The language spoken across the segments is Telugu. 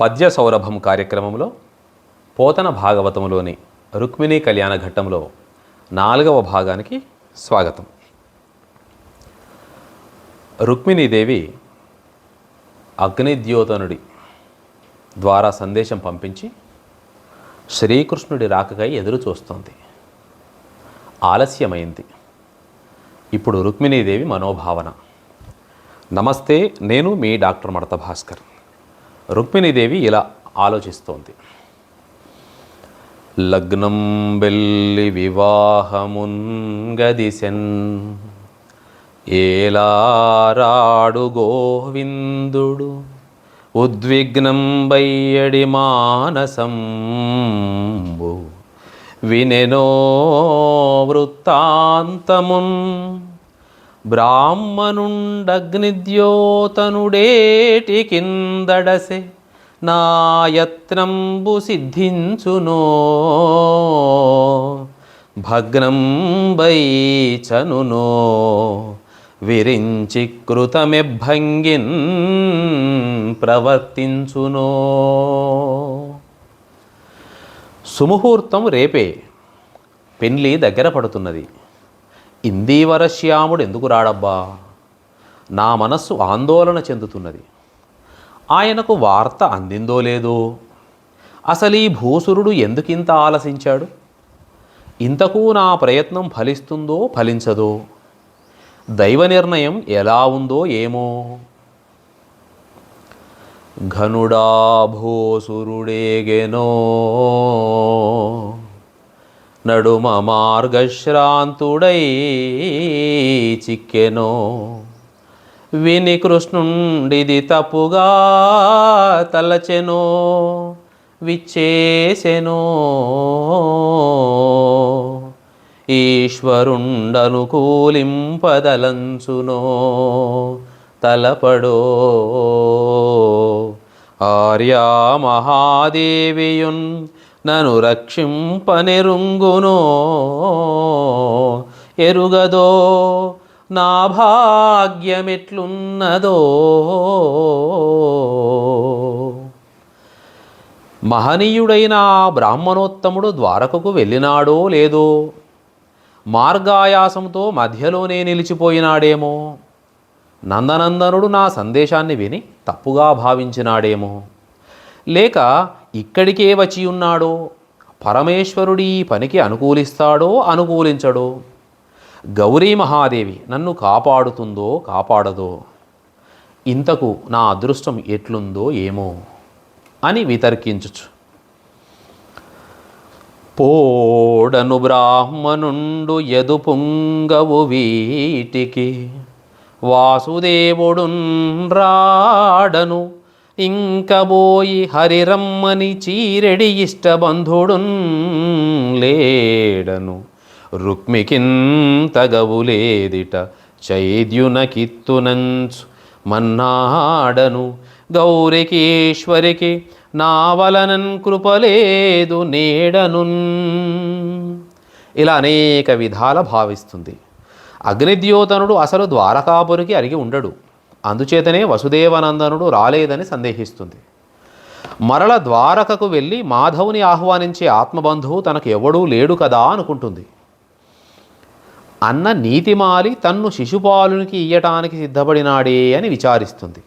పద్య సౌరభం కార్యక్రమంలో పోతన భాగవతంలోని రుక్మిణీ కళ్యాణ ఘట్టంలో నాలుగవ భాగానికి స్వాగతం. రుక్మిణీదేవి అగ్నిద్యోతనుడి ద్వారా సందేశం పంపించి శ్రీకృష్ణుడి రాకకై ఎదురు చూస్తోంది. ఆలస్యమైంది. ఇప్పుడు రుక్మిణీదేవి మనోభావన. నమస్తే నేను మీ డాక్టర్ మడత భాస్కర్. రుక్మిణీదేవి ఇలా ఆలోచిస్తోంది. లగ్నం బెల్లి వివాహమున్ గదిసెన్ ఏలారాడు గోవిందుడు ఉద్విగ్నం బయ్యడి మానసంబు వినెనో వృత్తాంతమున్ బ్రాహ్మణుండగ్నిద్యోతనుడేటి కిందడసె నాయత్నంబు సిద్ధించునో. భగ్నం చనునో విరించి కృతమెభంగిన్ ప్రవర్తించునో. సుముహూర్తం రేపే. పెళ్ళి దగ్గర పడుతున్నది. ఇందీవరశ్యాముడు ఎందుకు రాడబ్బా? నా మనస్సు ఆందోళన చెందుతున్నది. ఆయనకు వార్త అందిందో లేదో? అసలు ఈ భూసురుడు ఎందుకింత ఆలసించాడు? ఇంతకు నా ప్రయత్నం ఫలిస్తుందో ఫలించదో? దైవ నిర్ణయం ఎలా ఉందో ఏమో? ఘనుడా భూసురుడేగెనో. నడుమ మార్గశ్రాంతుడై చిక్కెనో. విని కృష్ణుండిది తప్పుగా తలచెనో విచ్చేసెనో. ఈశ్వరుండనుకూలింపదలంచునో తలపడో. ఆర్యా మహాదేవియున్ నను రక్షింపనెరుంగునో. ఎరుగదో నా భాగ్యమెట్లున్నదో. మహనీయుడైన బ్రాహ్మణోత్తముడు ద్వారకకు వెళ్ళినాడో లేదో మార్గాయాసంతో మధ్యలోనే నిలిచిపోయినాడేమో. నందనందనుడు నా సందేశాన్ని విని తప్పుగా భావించినాడేమో. లేక ఇక్కడికే వచ్చి ఉన్నాడో? పరమేశ్వరుడి పనికి అనుకూలిస్తాడో? అనుకూలించడో? గౌరీ మహాదేవి నన్ను కాపాడుతుందో కాపాడదో? ఇంతకు నా అదృష్టం ఎట్లుందో ఏమో? అని వితర్కించుచు. పోడను బ్రాహ్మణుండు యదు పుంగవు వీటికి వాసుదేవుడున్ రాడను ఇంకబోయి హరిరమ్మని చీరెడి ఇష్టబంధుడున్ లేడను. రుక్మికింతగవులేదిట చైద్యునకిత్తునంచు మన్నాడను. గౌరికీశ్వరికి నావలనన్ కృపలేదు నేడనున్. ఇలా అనేక విధాల భావిస్తుంది. అగ్నిద్యోతనుడు అసలు ద్వారకాపురికి అరిగి ఉండడు. అందుచేతనే వసుదేవనందనుడు రాలేదని సందేహిస్తుంది. మరల ద్వారకకు వెళ్ళి మాధవుని ఆహ్వానించే ఆత్మబంధువు తనకు ఎవడూ లేడు కదా అనుకుంటుంది. అన్న నీతిమాలి తన్ను శిశుపాలునికి ఇయ్యటానికి సిద్ధపడినాడే అని విచారిస్తుంది.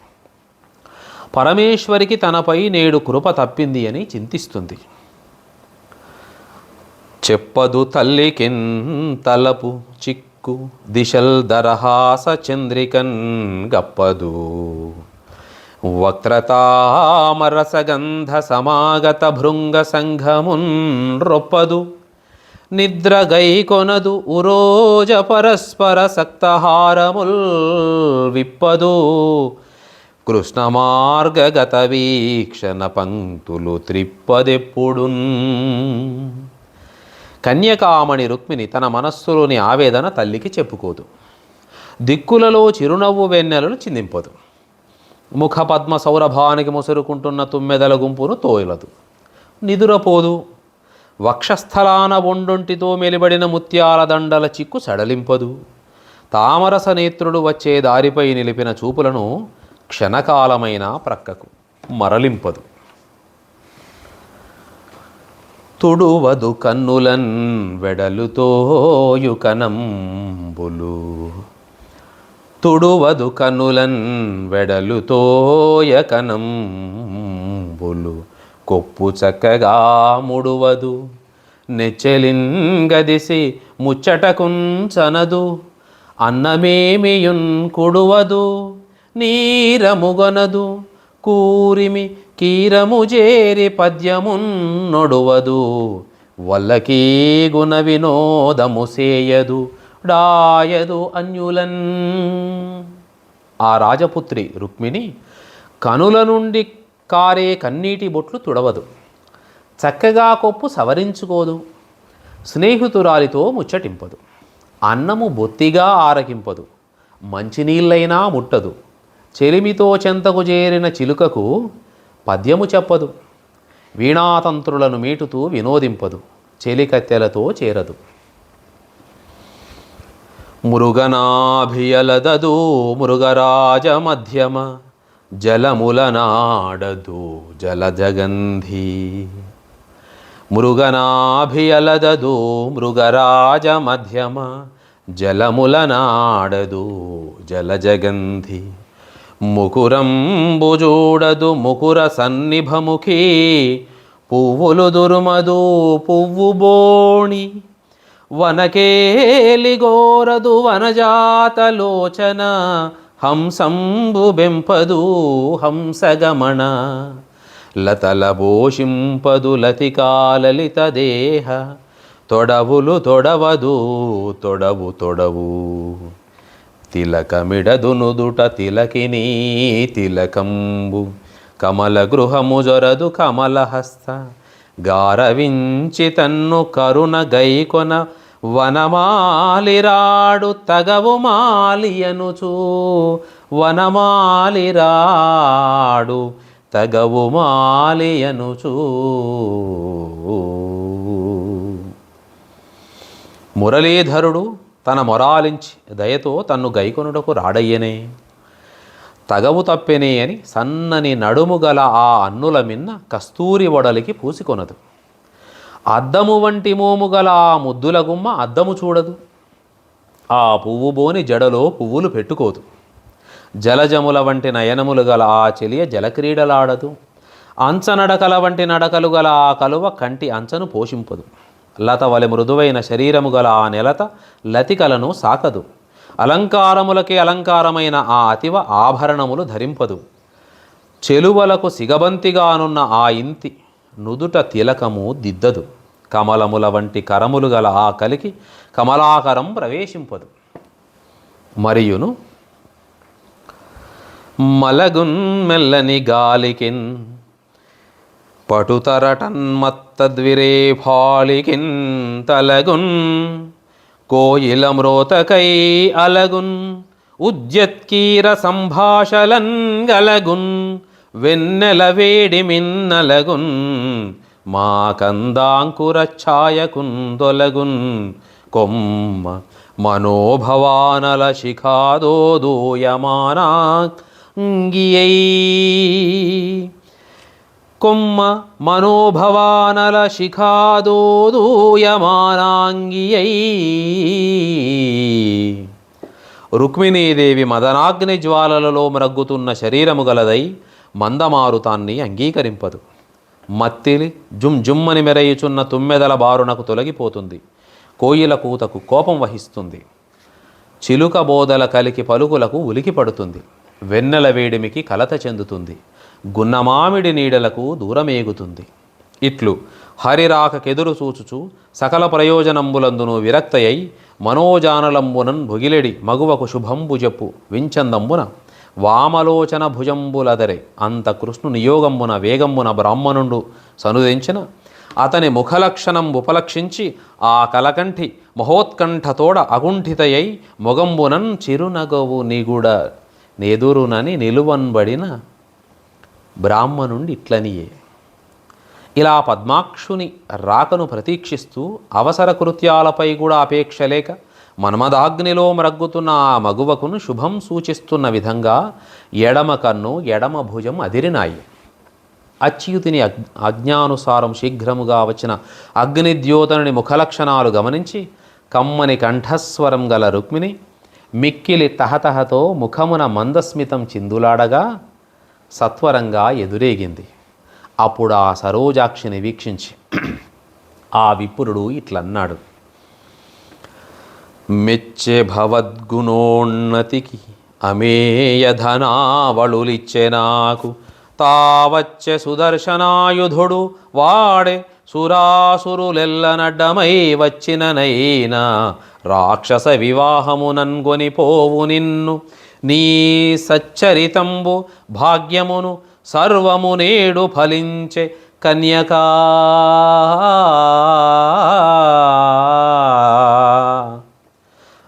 పరమేశ్వరికి తనపై నేడు కృప తప్పింది అని చింతిస్తుంది. చెప్పదు తల్లికిన్ తలపు చిక్కు దిశల్ దరహాస చంద్రికన్ గప్పదు. వక్రతామరసగంధ సమాగత భృంగ సంఘమున్ రొప్పదు నిద్రగైకొనదు ఉరోజ పరస్పర సక్తహారముల్ విప్పదు. కృష్ణ మార్గగత వీక్షణ పంక్తులు త్రిప్పదెప్పుడున్ కన్యకామణి రుక్మిణి తన మనస్సులోని ఆవేదన తల్లికి చెప్పుకోదు. దిక్కులలో చిరునవ్వు వెన్నెలను చిందింపదు. ముఖపద్మ సౌరభానికి ముసురుకుంటున్న తుమ్మెదల గుంపును తోయలదు. నిదురపోదు. వక్షస్థలాన ఒండొంటితో మెలిబడిన ముత్యాల దండల చిక్కు సడలింపదు. తామరస నేత్రుడు వచ్చే దారిపై నిలిపిన చూపులను క్షణకాలమైన ప్రక్కకు మరలింపదు. తుడువదు కన్నులన్ వెడలుతోయు కనంబులు. తుడువదు కన్నులన్ వెడలుతోయ కనంబులు. కొప్పు చక్కగా ముడువదు నెచ్చెలింగదిసి ముచ్చటకుంచనదు అన్నమేమియున్ కుడువదు నీరముగొనదు కూరిమి కీరము చేరి పద్యమున్నొడువదు వల్లకీ గుణ వినోదము సేయదు డాయదు అన్యులన్. ఆ రాజపుత్రి రుక్మిణి కనుల నుండి కారే కన్నీటి బొట్లు తుడవదు చక్కగా కొప్పు సవరించుకోదు స్నేహితురాలితో ముచ్చటింపదు అన్నము బొత్తిగా ఆరగింపదు మంచినీళ్ళైనా ముట్టదు చెలిమితో చెంతకు చేరిన చిలుకకు పద్యము చెప్పదు. వీణాతంత్రులను మీటుతూ వినోదింపదు. చెలికత్తెలతో చేరదు. మురుగనాభియలదదు మృగరాజ మధ్యమ జలముల నాడదు జలజగంధి. మృగనాభియలదదు మృగరాజ మధ్యమ జలముల నాడదు జలజగంధి. ముకురంబుజూడదు ముకుర సన్నిభముఖి. పువ్వులు దురుమదు పువ్వు బోణి. వనకేలిగోరదు వనజాతలోచన హంసంబు బెంపదు హంసగమణ. లతల భోషింపదు లతికాలలిత దేహ. తొడవులు తొడవదు తొడవు తొడవు. తిలకమిడదునుదుట తిలకిని తిలకంబు. కమల గృహము జొరదు కమలహస్త. గారవించి తన్ను కరుణ గైకొన వనమాలిరాడు తగవు మాలియనుచూ. వనమాలిరాడు తగవు మాలియనుచూ. మురళీధరుడు తన మొరాలించి దయతో తన్ను గైకొనుటకు రాడయ్యనే. తగవు తప్పెనే అని సన్నని నడుము గల ఆ అన్నుల మిన్న కస్తూరి వడలికి పూసికొనదు. అద్దము వంటి మోము గల ఆ ముద్దుల గుమ్మ అద్దము చూడదు. ఆ పువ్వు బోని జడలో పువ్వులు పెట్టుకోదు. జలజముల వంటి నయనములు గల ఆ చెలియ జలక్రీడలాడదు. అంచనడకల వంటి నడకలు గల ఆ కలువ కంటి అంచను పోషింపదు. లత వలె మృదువైన శరీరము గల ఆ నెలత లతికలను సాకదు. అలంకారములకి అలంకారమైన ఆ అతివ ఆభరణములు ధరింపదు. చెలువలకు సిగబంతిగానున్న ఆ ఇంతి నుదుట తిలకము దిద్దదు. కమలముల వంటి కరములు గల ఆ కలికి కమలాకరం ప్రవేశింపదు. మరియును మలగున్ మెల్లని గాలికిన్ పటుతరటన్మత్తద్విరే ఫాళికిన్ తలగున్ కోయిల అలగున్ ఉద్యత్కీర సంభాషలన్ గలగున్ వెన్నెల వేడి మిన్నలగున్ మా కందాంకుర ఛాయకుందొలగున్ కొమ్మ మనోభవానల శిఖాదో దూయమానా అంగియై కొమ్మ మనోభవానల శిఖాదోదూయమానాంగియై రుక్మిణీదేవి మదనాగ్ని జ్వాలలలో మ్రగ్గుతున్న శరీరము గలదై మందమారుతాన్ని అంగీకరింపదు మత్తిలి జుమ్ జుమ్మని మెరయుచున్న తుమ్మెదల బారునకు తొలగిపోతుంది కోయిల కూతకు కోపం వహిస్తుంది చిలుక బోదల కలికి పలుకులకు ఉలికి పడుతుంది వెన్నెల వేడిమికి కలత చెందుతుంది గున్నమామిడి నీడలకు దూరమేగుతుంది. ఇట్లు హరిరాకకెదురు చూచుచు సకల ప్రయోజనంబులందును విరక్తయై మనోజానలంబునన్ భుగిలెడి మగువకు శుభంబు చెప్పు వించందంబున వామలోచన భుజంబులదరే అంత కృష్ణు నియోగంబున వేగంబున బ్రాహ్మణుండు సనుదించిన అతని ముఖలక్షణం ఉపలక్షించి ఆ కలకంఠి మహోత్కంఠతోడ అగుంఠితయై మొగంబునన్ చిరునగవు నిగుడ నెదురునని నిలువన్బడిన బ్రాహ్మణుండి ఇట్లనియే. ఇలా పద్మాక్షుని రాకను ప్రతీక్షిస్తూ అవసర కృత్యాలపై కూడా అపేక్ష లేక మన్మదాగ్నిలో మ్రగ్గుతున్న ఆ మగువకును శుభం సూచిస్తున్న విధంగా ఎడమ కన్ను ఎడమ భుజం అదిరినాయి. అచ్యుతిని అజ్ఞానుసారం శీఘ్రముగా వచ్చిన అగ్నిద్యోతనుని ముఖలక్షణాలు గమనించి కమ్మని కంఠస్వరం గల రుక్మిణి మిక్కిలి తహతహతో ముఖమున మందస్మితం చిందులాడగా సత్వరంగా ఎదురేగింది. అప్పుడు ఆ సరోజాక్షిని వీక్షించి ఆ విపురుడు ఇట్లన్నాడు. మెచ్చే భవద్గుణోన్నతికి అమేయధనావళులిచ్చే నాకు తావచ్చే సుదర్శనాయుధుడు వాడే సురాసురులెల్లనడ్డమై వచ్చిననైనా రాక్షస వివాహమునన్గొనిపోవు నిన్ను నీ సచ్చరితంబు భాగ్యమును సర్వము నేడు ఫలించే కన్యకా.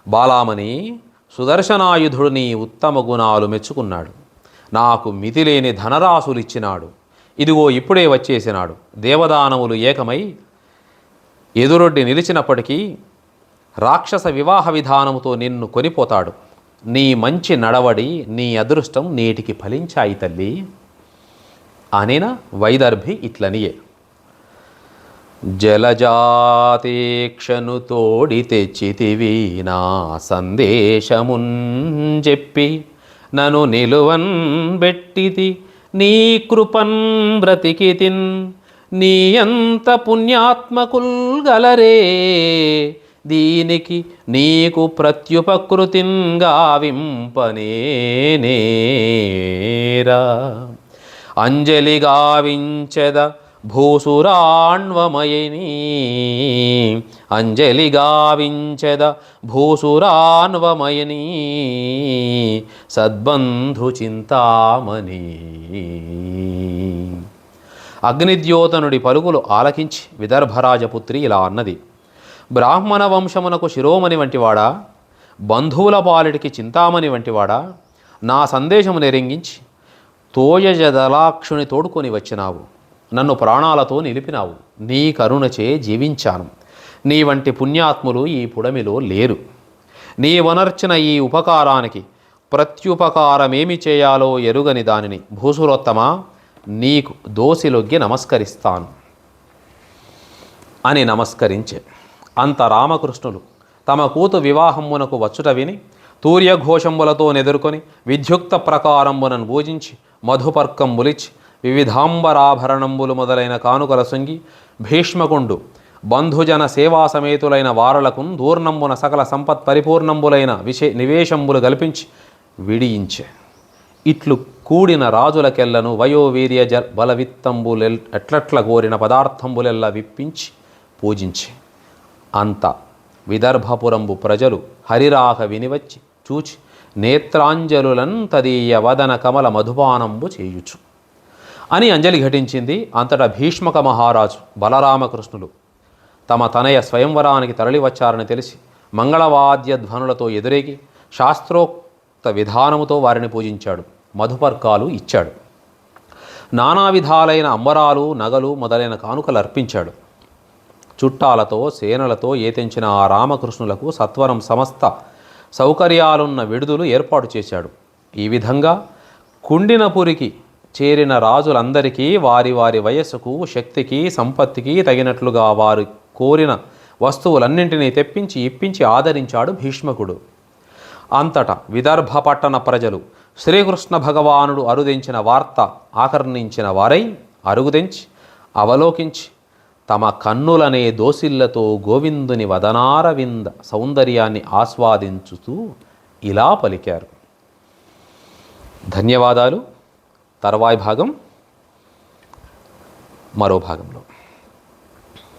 బాలామణి సుదర్శనాయుధుడు నీ ఉత్తమ గుణాలు మెచ్చుకున్నాడు. నాకు మితిలేని ధనరాశులిచ్చినాడు. ఇదిగో ఇప్పుడే వచ్చేసినాడు. దేవదానములు ఏకమై ఎదురొడ్డి నిలిచినప్పటికీ రాక్షస వివాహ విధానముతో నిన్ను కొనిపోతాడు. నీ మంచి నడవడి నీ అదృష్టం నేటికి ఫలించాయి తల్లి. అనిన వైదర్భి ఇట్లనియే. జలజాతీక్షను తోడి తెచ్చితివి నా సందేశమున్ చెప్పి నను నిలువన్ బెట్టితి నీ కృపన్ బ్రతికితిన్ నీ అంత పుణ్యాత్మకుల్ గలరే. దీనికి నీకు ప్రత్యుపకృతింగావింపనేరా అంజలి గావించెద భూసురాణ్వమయని. అంజలి గావించెద భూసురాన్వమయని సద్బంధు చింతామణి. అగ్నిద్యోతనుడి పలుకులు ఆలకించి విదర్భరాజపుత్రి ఇలా అన్నది. బ్రాహ్మణ వంశమునకు శిరోమణి వంటివాడా? బంధువుల పాలిటికి చింతామణి వంటివాడా? నా సందేశము నెరింగించి తోయజదలాక్షుని తోడుకొని వచ్చినావు. నన్ను ప్రాణాలతో నిలిపినావు. నీ కరుణచే జీవించాను. నీ వంటి పుణ్యాత్ములు ఈ పుడమిలో లేరు. నీ వనర్చిన ఈ ఉపకారానికి ప్రత్యుపకారమేమి చేయాలో ఎరుగని దానిని భూసురోత్తమ నీకు దోసిలొగ్గి నమస్కరిస్తాను. అని నమస్కరించే. అంత రామకృష్ణులు. తమ కూతు వివాహమునకు వచ్చుట విని తూర్యఘోషంబులతో నెదుర్కొని విద్యుక్త ప్రకారంబునను పూజించి మధుపర్కంబులిచి వివిధాంబరాభరణంబులు మొదలైన కానుకల సొంగి భీష్మకుండు బంధుజన సేవా సమేతులైన వారలకు దూర్ణంబున సకల సంపత్ పరిపూర్ణంబులైన విశే నివేశంబులు కల్పించి విడియించే. ఇట్లు కూడిన రాజులకెల్లను వయోవీర్య జ బలవిత్తంబులెల్ ఎట్లట్ల కోరిన పదార్థంబులెల్లా విప్పించి పూజించి. అంత. విదర్భపురంబు ప్రజలు హరిరాహ వినివచ్చి చూచి నేత్రాంజలులన్ తదీయ వదన కమల మధుపానంబు చేయుచు. అని అంజలి ఘటించింది అంతటా భీష్మక మహారాజు బలరామకృష్ణులు. తమ తనయ స్వయంవరానికి తరలివచ్చారని తెలిసి మంగళవాద్య ధ్వనులతో ఎదురేగి శాస్త్రోక్త విధానముతో వారిని పూజించాడు. మధుపర్కాలు ఇచ్చాడు. నానా విధాలైన అంబరాలు నగలు మొదలైన కానుకలు అర్పించాడు. చుట్టాలతో సేనలతో ఏతెంచిన ఆ రామకృష్ణులకు సత్వరం సమస్త సౌకర్యాలున్న విడుదలు ఏర్పాటు చేశాడు. ఈ విధంగా కుండినపురికి చేరిన రాజులందరికీ వారి వారి వయస్సుకు శక్తికి సంపత్తికి తగినట్లుగా వారు కోరిన వస్తువులన్నింటినీ తెప్పించి ఇప్పించి ఆదరించాడు భీష్మకుడు. అంతటా విదర్భ పట్టణ ప్రజలు శ్రీకృష్ణ భగవానుడు అరుదించిన వార్త ఆకర్ణించిన వారై అరుగుదెంచి అవలోకించి తమ కన్నులనే దోసిళ్ళతో గోవిందుని వదనారవింద సౌందర్యాన్ని ఆస్వాదించుతూ ఇలా పలికారు. ధన్యవాదాలు. తర్వాయి భాగం మరో భాగంలో.